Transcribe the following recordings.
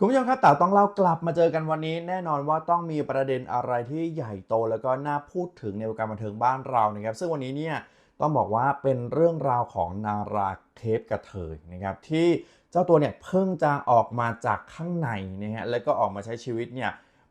คุณผู้ชมครับแต่ต้องเล่ากลับมาเจอกันวันนี้ แน่นอนว่าต้องมีประเด็นอะไรที่ใหญ่โต แล้วก็น่าพูดถึงในวงการบันเทิงบ้านเรานะครับ ซึ่งวันนี้เนี่ยต้องบอกว่าเป็นเรื่องราวของนาราเทปกระเทยนะครับที่เจ้าตัวเนี่ยเพิ่งจะออกมาจากข้างในนะฮะแล้วก็ออกมาใช้ชีวิตเนี่ย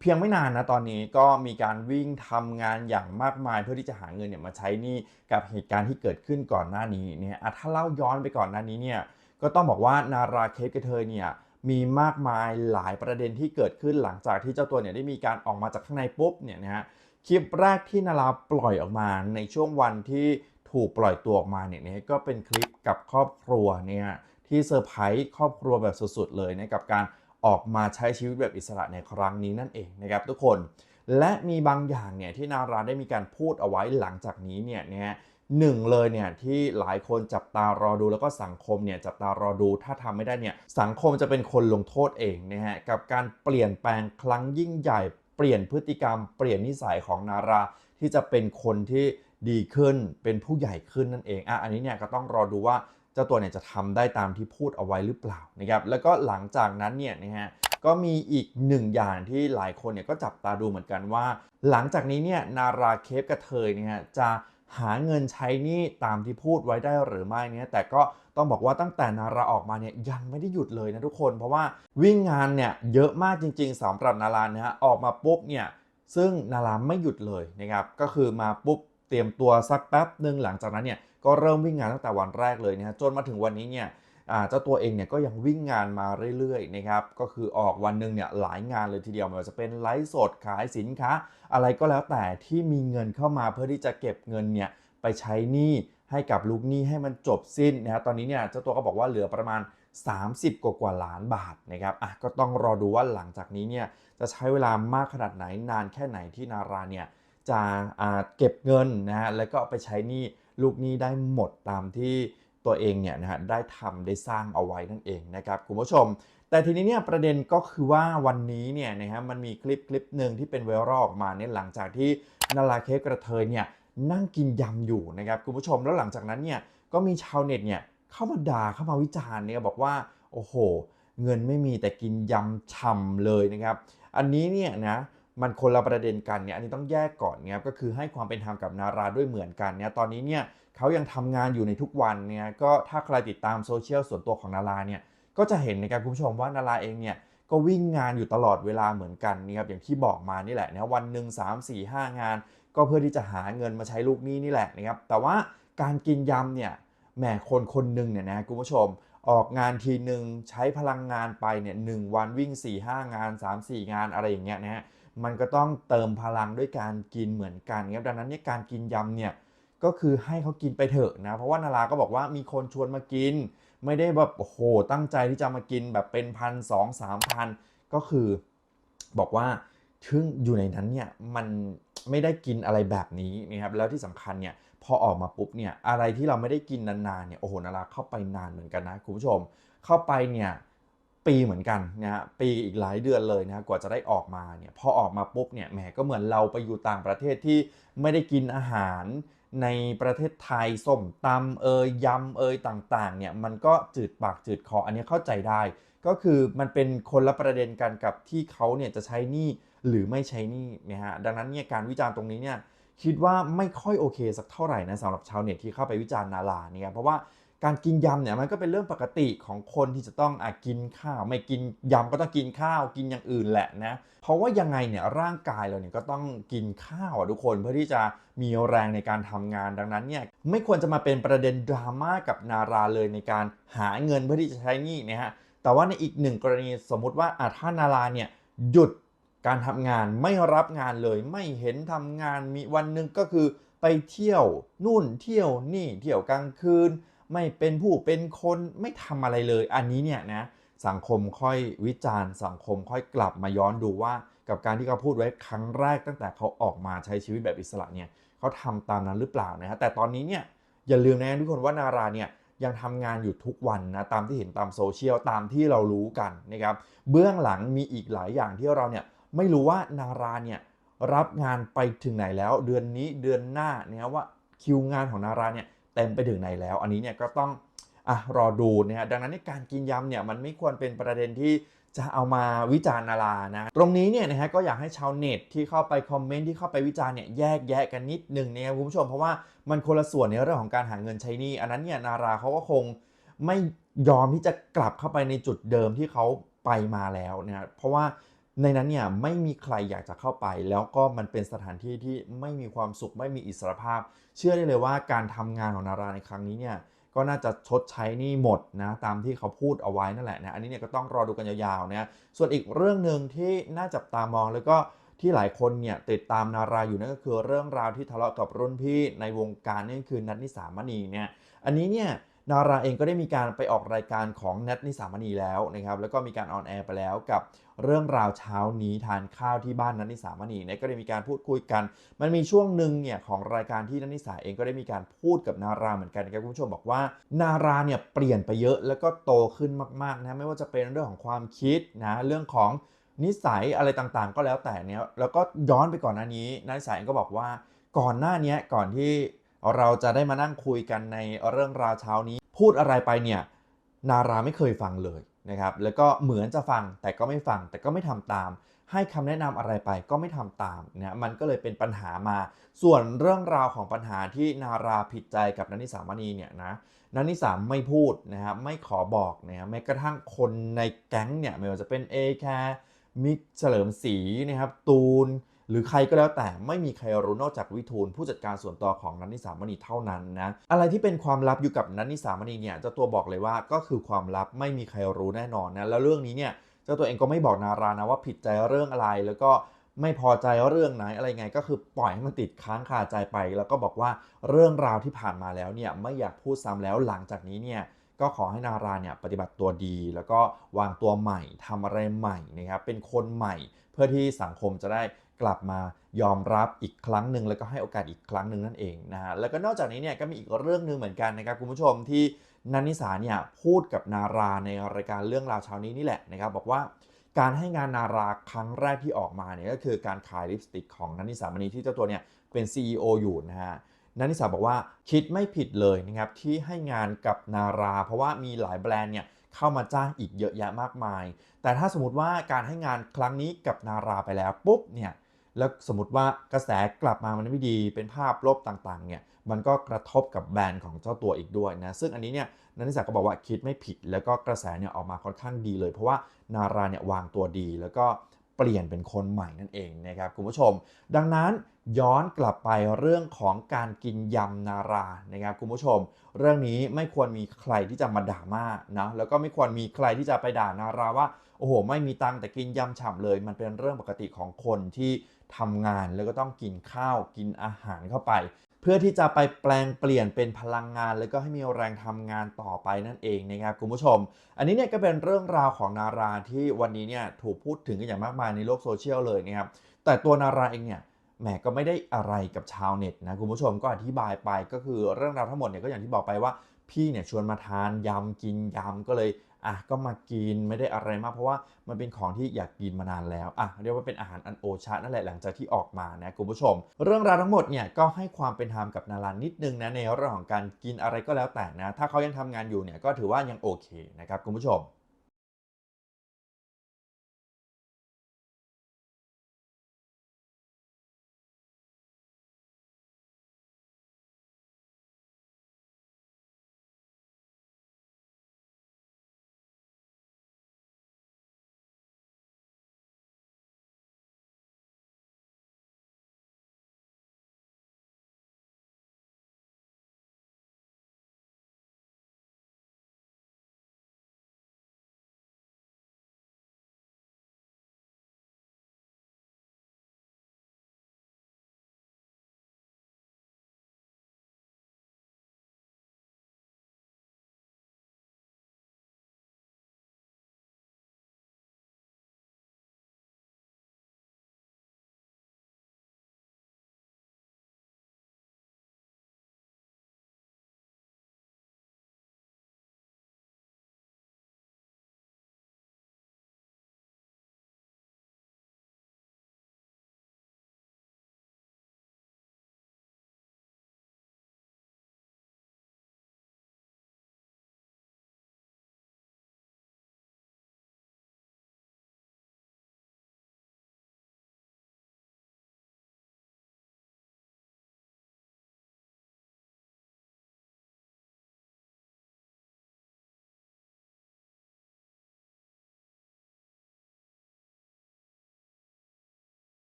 เพียงไม่นานนะตอนนี้ก็มีการวิ่งทำงานอย่างมากมาย เพื่อที่จะหาเงินเนี่ยมาใช้นี่กับเหตุการณ์ที่เกิดขึ้นก่อนหน้านี้เนี่ยถ้าเล่าย้อนไปก่อนหน้านี้เนี่ยก็ต้องบอกว่านาราเคปกระเทยเนี่ย มีมากมายหลายประเด็นที่เกิดขึ้นหลังจากที่เจ้าตัวเนี่ยได้มีการออกมาจากข้างในปุ๊บเนี่ยนะฮะคลิปแรกที่นาราปล่อยออกมาในช่วงวันที่ถูกปล่อยตัวออกมาเนี่ยนะก็เป็นคลิปกับครอบครัวเนี่ยที่เซอร์ไพรส์ครอบครัวแบบสุดๆเลยนะกับการออกมาใช้ชีวิตแบบอิสระในครั้งนี้นั่นเองนะครับทุกคน และมีบางอย่างเนี่ยที่นาราได้มีการพูดเอาไว้หลังจากนี้เนี่ยนะฮะ หนึ่งเลยเนี่ยที่หลายคนจับตารอดูแล้วก็สังคมเนี่ยจับตารอดูถ้าทำไม่ได้เนี่ยสังคมจะเป็นคนลงโทษเองนะฮะกับการเปลี่ยนแปลงครั้งยิ่งใหญ่เปลี่ยนพฤติกรรม เปลี่ยนนิสัยของนาราที่จะเป็นคนที่ดีขึ้นเป็นผู้ใหญ่ขึ้นนั่นเองอะอันนี้เนี่ยก็ต้องรอดูว่าเจ้าตัวเนี่ยจะทำได้ตามที่พูดเอาไว้หรือเปล่านะครับแล้วก็หลังจากนั้นเนี่ยนะฮะก็มีอีกหนึ่งอย่างที่หลายคนเนี่ยก็จับตาดูเหมือนกันว่า หลังจากนี้เนี่ยนาราเคปกระเทยเนี่ยจะ หาเงินใช้หนี่ตามที่พูดไว้ได้หรือไม่เนี่ยแต่ก็ต้องบอกว่าตั้งแต่นาราออกมาเนี่ยยังไม่ได้หยุดเลยนะทุกคน เพราะว่าวิ่งงานเนี่ยเยอะมากจริง ๆสำหรับนารานะฮะออกมาปุ๊บเนี่ยซึ่งนาราไม่หยุดเลยนะครับก็คือมาปุ๊บเตรียมตัวสักแป๊บหนึ่งหลังจากนั้นเนี่ยก็เริ่มวิ่งงานตั้งแต่วันแรกเลยนะฮะจนมาถึงวันนี้เนี่ย เจ้าตัวเองเนี่ยก็ยังวิ่งงานมาเรื่อยๆนะครับก็คือออกวันหนึ่งเนี่ยหลายงานเลยทีเดียวไม่ว่าจะเป็นไลฟ์สดขายสินค้า อะไรก็แล้วแต่ที่มีเงินเข้ามาเพื่อที่จะเก็บเงินเนี่ยไปใช้หนี้ให้กับลูกหนี้ให้มันจบสิ้นนะฮะตอนนี้เนี่ยเจ้าตัวก็บอกว่าเหลือประมาณ 30 กว่ากว่าล้านบาทนะครับอะก็ต้องรอดูว่าหลังจากนี้เนี่ยจะใช้เวลามากขนาดไหนนานแค่ไหนที่นาราเนี่ยจะเก็บเงินนะฮะแล้วก็ไปใช้หนี้ลูกหนี้ได้หมดตามที่ ตัวเองเนี่ยนะฮะได้ทำได้สร้างเอาไว้นั่นเองนะครับคุณผู้ชม แต่ทีนี้เนี่ยประเด็นก็คือว่าวันนี้เนี่ยนะฮะมันมีคลิปคลิปหนึ่งที่เป็นไวรัลออกมาเนี่ยหลังจากที่นาราเคกระเทยเนี่ยนั่งกินยำอยู่นะครับคุณผู้ชมแล้วหลังจากนั้นเนี่ยก็มีชาวเน็ตเนี่ยเข้ามาด่าเข้ามาวิจารณ์เนี่ยบอกว่าโอ้โห เงินไม่มีแต่กินยำช่ำเลยนะครับ อันนี้เนี่ยนะ มันคนละประเด็นกันเนี่ยอันนี้ต้องแยกก่อนเนะครับก็คือให้ความเป็นธรรมกับนาราด้วยเหมือนกันเนี่ยตอนนี้เนี่ยเขายังทำงานอยู่ในทุกวันเนี่ยก็ถ้าใครติดตามโซเชียลส่วนตัวของนาราเนี่ยก็จะเห็นในะครับคุณผู้ชมว่านาราเองเนี่ยก็วิ่งงานอยู่ตลอดเวลาเหมือนกันนะครับอย่างที่บอกมานี่แหละนะวันหนึ่ง3 4 5 งาน ก็เพื่อที่จะหาเงินมาใช้ลูกหนี้นี่แหละนะครับแต่ว่าการกินยำเนี่ยแหมคนคนหนึ่งเนี่ยนะคุณผู้ชมออกงานทีหนึ่งใช้พลังงานไปเนี่ยหวันวิ่ง 4-5 งาน 3-4 งานอะไรอย่างเงี้ยนะฮะ มันก็ต้องเติมพลังด้วยการกินเหมือนกันครับดังนั้นเนี่ยการกินยำเนี่ยก็คือให้เขากินไปเถอะนะ เพราะว่านาราก็บอกว่ามีคนชวนมากิน ไม่ได้แบบโอ้โหตั้งใจที่จะมากินแบบเป็นพันสองสามพันก็คือ บอกว่าถึงอยู่ในนั้นเนี่ยมันไม่ได้กินอะไรแบบนี้นะครับแล้วที่สำคัญเนี่ยพอออกมาปุ๊บเนี่ยอะไรที่เราไม่ได้กินนานๆเนี่ยโอ้โหนาราเข้าไปนานเหมือนกันนะคุณผู้ชม เข้าไปเนี่ย ปีเหมือนกันนะฮะปีอีกหลายเดือนเลยนะกว่าจะได้ออกมาเนี่ยพอออกมาปุ๊บเนี่ยแหมก็เหมือนเราไปอยู่ต่างประเทศที่ไม่ได้กินอาหารในประเทศไทยส้มตำเอยยำเอยต่างๆเนี่ยมันก็จืดปากจืดคออันนี้เข้าใจได้ ก็คือมันเป็นคนละประเด็นกันกับที่เขาเนี่ยจะใช้หนี้หรือไม่ใช้หนี้นะฮะดังนั้นเนี่ยการวิจารณ์ตรงนี้เนี่ย คิดว่าไม่ค่อยโอเคสักเท่าไหร่นะสำหรับชาวเน็ตที่เข้าไปวิจารณ์นาลาเนี่ยเพราะว่าการกินยำเนี่ยมันก็เป็นเรื่องปกติของคนที่จะต้องอกินข้าว ไม่กินยำก็ต้องกินข้าวกินอย่างอื่นแหละนะเพราะว่ายังไงเนี่ยร่างกายเราเนี่ยก็ต้องกินข้าวทุกคนเพื่อที่จะมีแรงในการทำงานดังนั้นเนี่ยไม่ควรจะมาเป็นประเด็นดราม่ากับนาราเลยในการหาเงินเพื่อที่จะใช้หนี้นะฮะแต่ว่าในอีกหนึ่งกรณีสมมุติว่าอาถ้านาราเนี่ยหยุด การทำงานไม่รับงานเลย ไม่เห็นทำงานมีวันหนึ่งก็คือไปเที่ยวนู่นเที่ยวนี่เที่ยวกลางคืน ไม่เป็นผู้เป็นคนไม่ทำอะไรเลย อันนี้เนี่ยนะสังคมค่อยวิจารณ์ สังคมค่อยกลับมาย้อนดูว่า กับการที่เขาพูดไว้ครั้งแรกตั้งแต่เขาออกมาใช้ชีวิตแบบอิสระเนี่ยเขาทำตามนั้นหรือเปล่านะฮะแต่ตอนนี้เนี่ยอย่าลืมนะทุกคนว่านาราเนี่ยยังทำงานอยู่ทุกวันนะตามที่เห็นตามโซเชียลตามที่เรารู้กันนะครับเบื้องหลังมีอีกหลายอย่างที่เราเนี่ย ไม่รู้ว่านาราเนี่ยรับงานไปถึงไหนแล้ว เดือนนี้เดือนหน้าเนี่ยว่าคิวงานของนาราเนี่ยเต็มไปถึงไหนแล้ว อันนี้เนี่ยก็ต้องอะรอดูนะฮะดังนั้นในการกินยำเนี่ยมันไม่ควรเป็นประเด็นที่จะเอามาวิจารณ์นารานะตรงนี้เนี่ยนะฮะก็อยากให้ชาวเน็ตที่เข้าไปคอมเมนต์ที่เข้าไปวิจารณ์เนี่ยแยกแยะกันนิดหนึ่งนะครับคุณผู้ชมเพราะว่ามันคนละส่วนในเรื่องของการหาเงินใช้นี้อันนั้นเนี่ยนาราเขาก็คงไม่ยอมที่จะกลับเข้าไปในจุดเดิมที่เขาไปมาแล้วนะเพราะว่า ในนั้นเนี่ยไม่มีใครอยากจะเข้าไป แล้วก็มันเป็นสถานที่ที่ไม่มีความสุขไม่มีอิสรภาพ เชื่อได้เลยว่าการทำงานของนาราในครั้งนี้เนี่ยก็น่าจะชดใช้หนี่หมดนะตามที่เขาพูดเอาไว้นั่นแหละนะอันนี้เนี่ยก็ต้องรอดูกันยาวๆนะส่วนอีกเรื่องหนึ่งที่น่าจับตามองแล้วก็ที่หลายคนเนี่ยติดตามนาราอยู่นั่นก็คือเรื่องราวที่ทะเลาะกับรุ่นพี่ในวงการนี่คือนัทนิสามณีเนี่ยอันนี้เนี่ยนาราเองก็ได้มีการไปออกรายการของนัทนิสามณีแล้วนะครับแล้วก็มีการออนแอร์ไปแล้วกับ เรื่องราวเช้านี้ทานข้าวที่บ้านนัทนิสามณีเนี่ยก็ได้มีการพูดคุยกัน มันมีช่วงหนึ่งเนี่ยของรายการที่นันนิสาเองก็ได้มีการพูดกับนาราเหมือนกันนะครับคุณผู้ชมบอกว่า นาราเนี่ยเปลี่ยนไปเยอะแล้วก็โตขึ้นมากๆนะไม่ว่าจะเป็นเรื่องของความคิดนะเรื่องของนิสัยอะไรต่างๆ ก็แล้วแต่เนี่ยแล้วก็ย้อนไปก่อนหน้านี้นันนิสาเองก็บอกว่าก่อนหน้านี้ก่อนที่เราจะได้มานั่งคุยกันในเรื่องราวเช้านี้ พูดอะไรไปเนี่ยนาราไม่เคยฟังเลย นะครับแล้วก็เหมือนจะฟังแต่ก็ไม่ฟังแต่ก็ไม่ทำตาม ให้คำแนะนำอะไรไปก็ไม่ทำตามนะมันก็เลยเป็นปัญหามา ส่วนเรื่องราวของปัญหาที่นาราผิดใจกับนันนิสามณีเนี่ยนะนันนิสามไม่พูดนะครับไม่ขอบอกนะแม้กระทั่งคนในแก๊งเนี่ยไม่ว่าจะเป็นเอแคร์มิกเฉลิมศรีนะครับตูน หรือใครก็แล้วแต่ไม่มีใครรู้นอกจากวิทูลผู้จัดการส่วนตัวของนันนิสามณีเท่านั้นนะอะไรที่เป็นความลับอยู่กับนันนิสามณีเนี่ยเจ้าตัวบอกเลยว่าก็คือความลับไม่มีใครรู้แน่นอนนะแล้วเรื่องนี้เนี่ยเจ้าตัวเองก็ไม่บอกนารานะว่าผิดใจเรื่องอะไรแล้วก็ไม่พอใจเรื่องไหนอะไรไงก็คือปล่อยให้มันติดค้างคาใจไป แล้วก็บอกว่าเรื่องราวที่ผ่านมาแล้วเนี่ยไม่อยากพูดซ้ำแล้วหลังจากนี้เนี่ยก็ขอให้นาราเนี่ยปฏิบัติตัวดี แล้วก็วางตัวใหม่ทำอะไรใหม่นะครับเป็นคนใหม่ เพื่อที่สังคมจะได้ กลับมายอมรับอีกครั้งหนึ่งแล้วก็ให้โอกาสอีกครั้งหนึ่งนั่นเองนะฮะแล้วก็นอกจากนี้เนี่ยก็มีอีกเรื่องหนึ่งเหมือนกันนะครับคุณผู้ชมที่นันนิสาเนี่ยพูดกับนาราในรายการเรื่องราวเช้านี้นี่แหละนะครับบอกว่าการให้งานนาราครั้งแรกที่ออกมาเนี่ยก็คือการขายลิปสติกของนันนิสามณีที่เจ้าตัวเนี่ยเป็น CEO อยู่นะฮะนันนิสาบอกว่าคิดไม่ผิดเลยนะครับที่ให้งานกับนารา เพราะว่ามีหลายแบรนด์เนี่ยเข้ามาจ้างอีกเยอะแยะมากมาย แต่ถ้าสมมติว่าการให้งานครั้งนี้กับนาราไปแล้วปุ๊บเนี่ย แล้วสมมติว่ากระแสกลับมามันไม่ดีเป็นภาพลบต่างๆเนี่ยมันก็กระทบกับแบรนด์ของเจ้าตัวอีกด้วยนะซึ่งอันนี้เนี่ยนันนิสาก็บอกว่าคิดไม่ผิด แล้วก็กระแสเนี่ยออกมาค่อนข้างดีเลย เพราะว่านาราเนี่ยวางตัวดี แล้วก็เปลี่ยนเป็นคนใหม่นั่นเองนะครับคุณผู้ชม ดังนั้นย้อนกลับไปเรื่องของการกินยำนารานะครับคุณผู้ชม เรื่องนี้ไม่ควรมีใครที่จะมาด่ามากนะแล้วก็ไม่ควรมีใครที่จะไปด่านาราว่าโอ้โห ไม่มีตังค์แต่กินยำฉ่ำเลย มันเป็นเรื่องปกติของคนที่ ทำงานแล้วก็ต้องกินข้าวกินอาหารเข้าไป เพื่อที่จะไปแปลงเปลี่ยนเป็นพลังงาน แล้วก็ให้มีแรงทำงานต่อไปนั่นเองนะครับคุณผู้ชม อันนี้เนี่ยก็เป็นเรื่องราวของนาราที่วันนี้เนี่ยถูกพูดถึงกันอย่างมากมายในโลกโซเชียลเลยนะครับแต่ตัวนาราเองเนี่ยแหมก็ไม่ได้อะไรกับชาวเน็ตนะคุณผู้ชมก็อธิบายไปก็คือเรื่องราวทั้งหมดเนี่ยก็อย่างที่บอกไปว่าพี่เนี่ยชวนมาทานยำกินยำก็เลย อะก็มากินไม่ได้อะไรมาก เพราะว่ามันเป็นของที่อยากกินมานานแล้วอะเรียกว่าเป็นอาหารอันโอชะนั่นแหละหลังจากที่ออกมานะคุณผู้ชม เรื่องราวทั้งหมดเนี่ยก็ให้ความเป็นธรรมกับนารันิดนึงนะในเรื่องของการกินอะไรก็แล้วแต่นะถ้าเขายังทำงานอยู่เนี่ยก็ถือว่ายังโอเคนะครับคุณผู้ชม